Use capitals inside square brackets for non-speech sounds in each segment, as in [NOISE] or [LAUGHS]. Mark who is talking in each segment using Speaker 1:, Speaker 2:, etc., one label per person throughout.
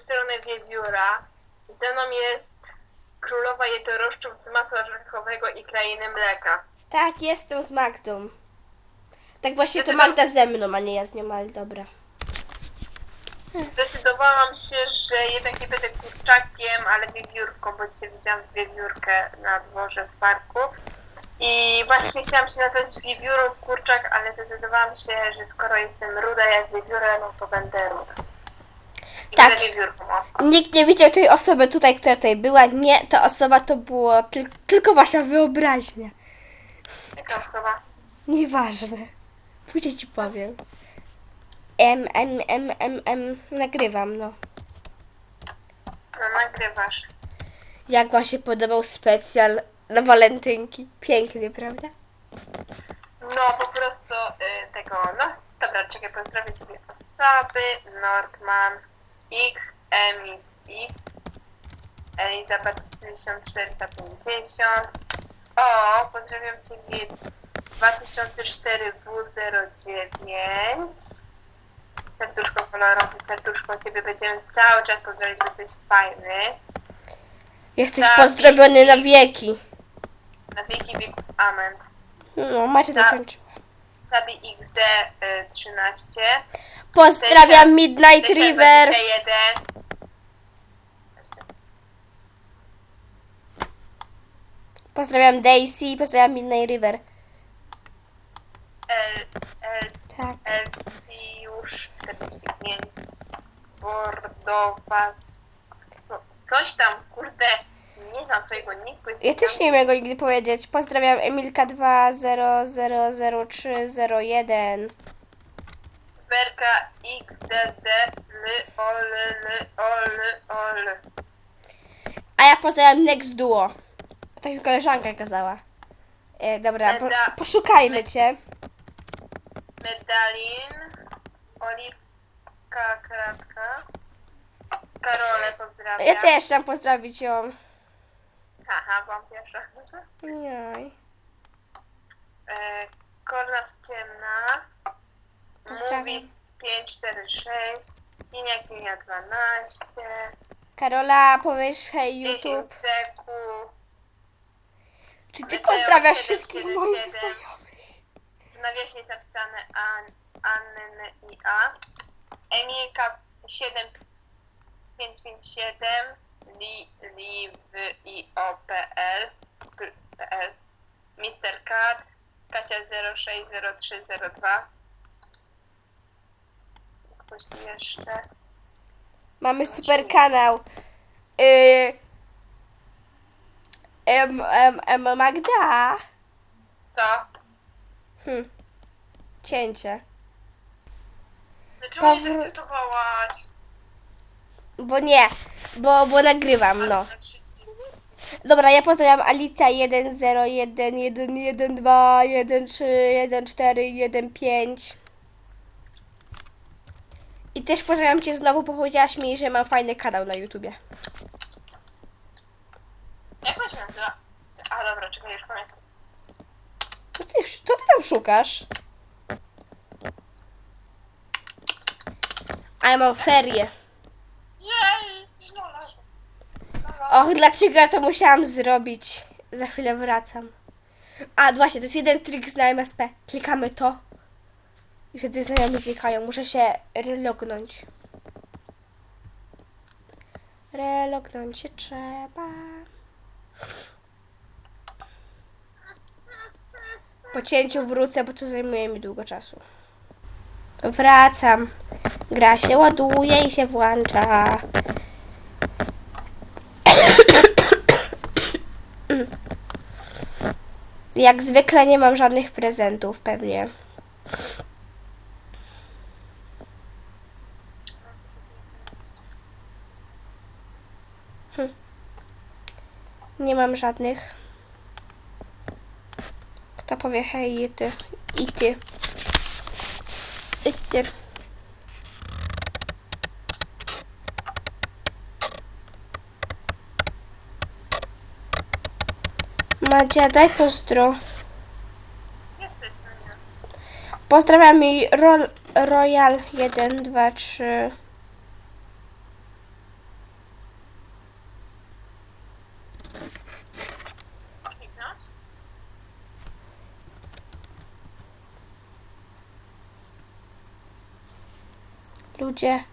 Speaker 1: stronę Wiewióra. Ze mną jest królowa jednorożców z masła orzechowego i krainy mleka.
Speaker 2: Tak, jestem z Magdą. Tak właśnie to Magda ze mną, a nie ja z nią, ale dobra.
Speaker 1: Zdecydowałam się, że jednak nie będę kurczakiem, ale wiewiórką, bo dzisiaj widziałam wiewiórkę na dworze w parku. I właśnie chciałam się nazwać wiewiórą kurczak, ale zdecydowałam się, że skoro jestem ruda jak wiewióra, no to będę ruda. I
Speaker 2: Tak. Nikt nie widział tej osoby tutaj, która tutaj była. Nie, ta osoba to było tyl- tylko wasza wyobraźnia.
Speaker 1: Jaka osoba?
Speaker 2: Nieważne. Później ci powiem. M, M, M, M, M. Nagrywam, no.
Speaker 1: No nagrywasz.
Speaker 2: Jak wam się podobał specjal na walentynki? Piękny, prawda?
Speaker 1: No po prostu y, tego, no dobra, czekaj, pozdrowię sobie osoby, Nordman, X, Emis X, Elizabeth 1450, o, pozdrawiam Ciebie 2004W09, serduszko kolorowe, serduszko Ciebie będziemy cały czas pozdrawiać, bo jesteś fajny,
Speaker 2: Jesteś
Speaker 1: Tak,
Speaker 2: pozdrowiony
Speaker 1: i-
Speaker 2: na wieki.
Speaker 1: na wieki wieków amen.
Speaker 2: No, macie
Speaker 1: Tak.
Speaker 2: dokończyła.
Speaker 1: Sabi XD y, 13,
Speaker 2: Pozdrawiam Midnight River.
Speaker 1: 21.
Speaker 2: Pozdrawiam Daisy. Pozdrawiam Midnight River.
Speaker 1: El, El,
Speaker 2: Tak.
Speaker 1: Elfiusz 45. Bordowa. No, coś tam, kurde. Nie znam twojego niku.
Speaker 2: Ja też nie wiem go nigdy powiedzieć. Pozdrawiam Emilka 20000301.
Speaker 1: Werka XDD L O L L O L O L.
Speaker 2: A ja pozdrawiam Next Duo. Tak mi koleżanka kazała. E, dobra, po,
Speaker 1: Meda-
Speaker 2: poszukajmy cię.
Speaker 1: Medalin. Oliwka Kratka. Karolę pozdrawiam.
Speaker 2: Ja też chciałam pozdrowić ją.
Speaker 1: Haha, byłam pierwsza.
Speaker 2: Jaj.
Speaker 1: E, Kornat Ciemna,
Speaker 2: Pozdrawiam.
Speaker 1: Movies 546, Iniak Linia 12,
Speaker 2: Karola, powiesz hej
Speaker 1: 10
Speaker 2: YouTube.
Speaker 1: Seku,
Speaker 2: Czy ty pozdrawiasz
Speaker 1: 777.
Speaker 2: wszystkich moich znajomych?
Speaker 1: w nawiasie jest napisane An, Anny i A, Emilka 7557, li, i, o, pl, Mr. Cat, Kasia 060302, ktoś jeszcze,
Speaker 2: Mamy super kanał. Y, em, em, em, Magda.
Speaker 1: co?
Speaker 2: Hm. Cięcie.
Speaker 1: Dlaczego nie
Speaker 2: Powró-
Speaker 1: zaakceptowałaś?
Speaker 2: Bo nie, bo, bo nagrywam, no.
Speaker 1: Znaczy,
Speaker 2: Dobra, ja pozdrawiam Alicja 101, 112, 13, 14, 15. I też pozdrawiam Cię znowu, bo powiedziałaś mi, że mam fajny kanał na YouTubie.
Speaker 1: Jak on się nazywa? A dobra, czekaj, już pamiętam.
Speaker 2: Co ty, co ty tam szukasz? A ja mam ferie.
Speaker 1: Jej, znalazłam.
Speaker 2: Och, dlaczego ja to musiałam zrobić? Za chwilę wracam. A, właśnie, to jest jeden trik z MSP. Klikamy to. I wtedy znajomi znikają. Muszę się relognąć. Relognąć się trzeba. Po cięciu wrócę, bo to zajmuje mi długo czasu. Wracam. Gra się ładuje i się włącza. Jak zwykle nie mam żadnych prezentów, pewnie. Hm. Nie mam żadnych. Kto powie hej, i ty, i ty. I ty. Madzia, daj pozdro. Pozdrawiam mi Ro Royal 1, 2, 3. Ludzie.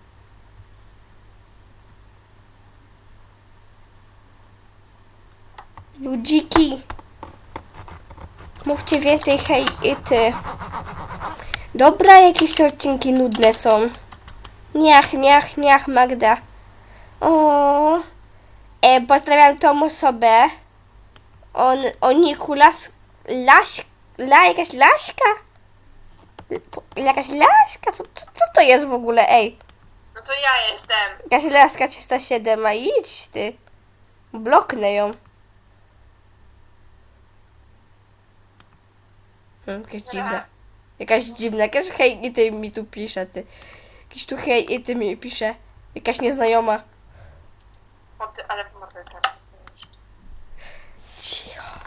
Speaker 2: Ludziki. Mówcie więcej hej i ty. Dobra, jakieś te odcinki nudne są. Niach, niach, niach, Magda. O. E, pozdrawiam tą osobę. On, o Nikulas, Laś, la, jakaś Laśka? Jakaś Laśka? Co, co, co to jest w ogóle, ej?
Speaker 1: No to ja jestem.
Speaker 2: Jakaś Laska 307, a idź ty. Bloknę ją. Hmm, jakaś dziwna. Jakaś dziwna, jakaś hej i ty mi tu pisze, ty. Jakiś tu hej i ty mi pisze. Jakaś nieznajoma.
Speaker 1: O ty, ale mordę zaraz.
Speaker 2: Cicho.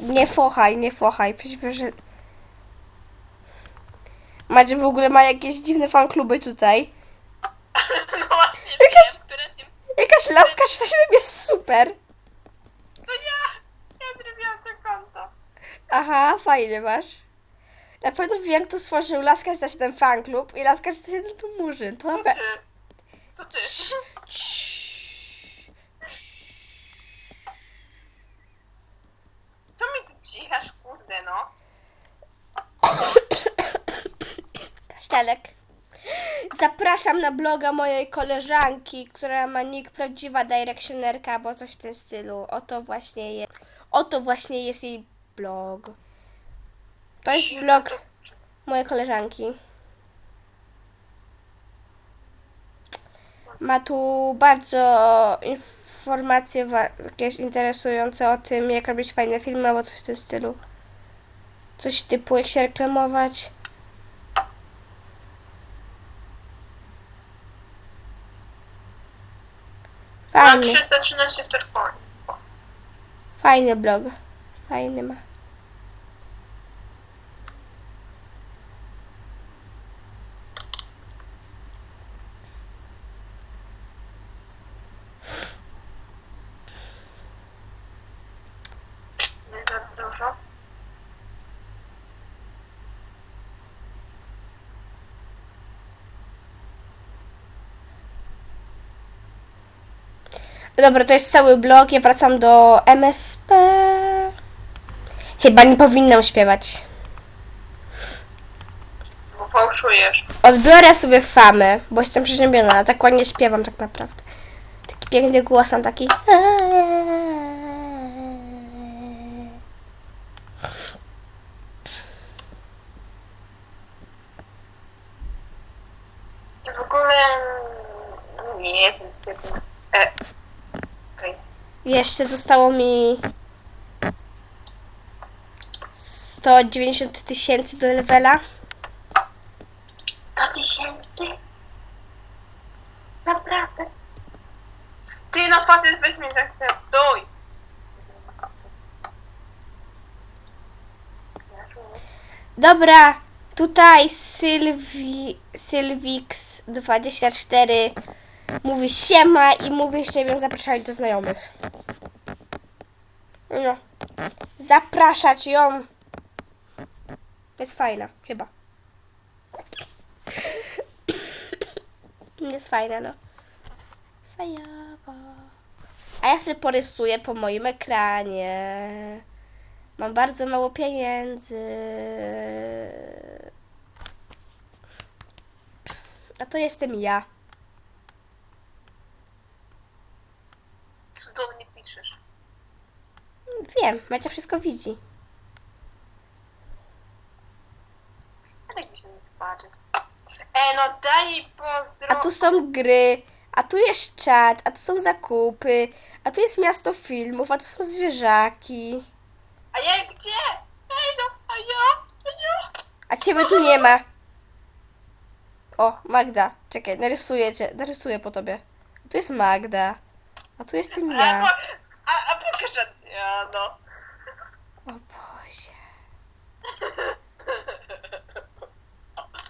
Speaker 2: Nie fochaj, nie fochaj. Przecież, że... Macie w ogóle ma jakieś dziwne fankluby tutaj. [LAUGHS]
Speaker 1: No właśnie wiem, które.
Speaker 2: Jakaś laska 47 jest super.
Speaker 1: To ja! Ja zrobiłam to konto.
Speaker 2: Aha, fajnie masz. Na pewno wiem, kto stworzył Laska 47 fanklub i Laska 47 to Murzyn. To na
Speaker 1: To ty. To ty. Co mi cichasz, kurde no?
Speaker 2: Kasztelek. Zapraszam na bloga mojej koleżanki, która ma nick prawdziwa directionerka, bo coś w tym stylu. Oto właśnie jest. Oto właśnie jest jej blog. To jest blog mojej koleżanki. Ma tu bardzo informacje jakieś interesujące o tym, jak robić fajne filmy, albo coś w tym stylu. Coś typu, jak się reklamować. Fajny,
Speaker 1: 313 w
Speaker 2: fajny blog. Fajny ma. Dobra, to jest cały blog. Ja wracam do MSP. Chyba nie powinnam śpiewać.
Speaker 1: Bo fałszujesz.
Speaker 2: Odbiorę sobie famę, bo jestem przeziębiona, a tak ładnie śpiewam tak naprawdę. Taki piękny głos, mam taki.
Speaker 1: W ogóle... mm, Nie wiem, co to... E. Okej.
Speaker 2: Jeszcze zostało mi 190 tysięcy do levela.
Speaker 1: 100 tysięcy? Naprawdę? Ty no facet weź mnie zaakceptuj.
Speaker 2: Dobra, tutaj Sylwi, Sylwix24 mówi siema i mówi, że mnie zapraszali do znajomych. No, zapraszać ją. Jest fajna, chyba. Jest fajna, no. Fajowa. A ja sobie porysuję po moim ekranie. Mam bardzo mało pieniędzy. A to jestem ja.
Speaker 1: Cudownie piszesz.
Speaker 2: Wiem, Macia wszystko widzi.
Speaker 1: Ja tak mi się nie sparzy. E, no daj jej pozdro.
Speaker 2: A tu są gry, a tu jest czat, a tu są zakupy, a tu jest miasto filmów, a tu są zwierzaki.
Speaker 1: A ja gdzie? Ej no, a ja? A ja?
Speaker 2: A ciebie tu nie ma. O, Magda. Czekaj, narysuję cię, narysuję po tobie. Tu jest Magda. A tu jestem
Speaker 1: A,
Speaker 2: ja.
Speaker 1: po, a, a pokaż, ja no.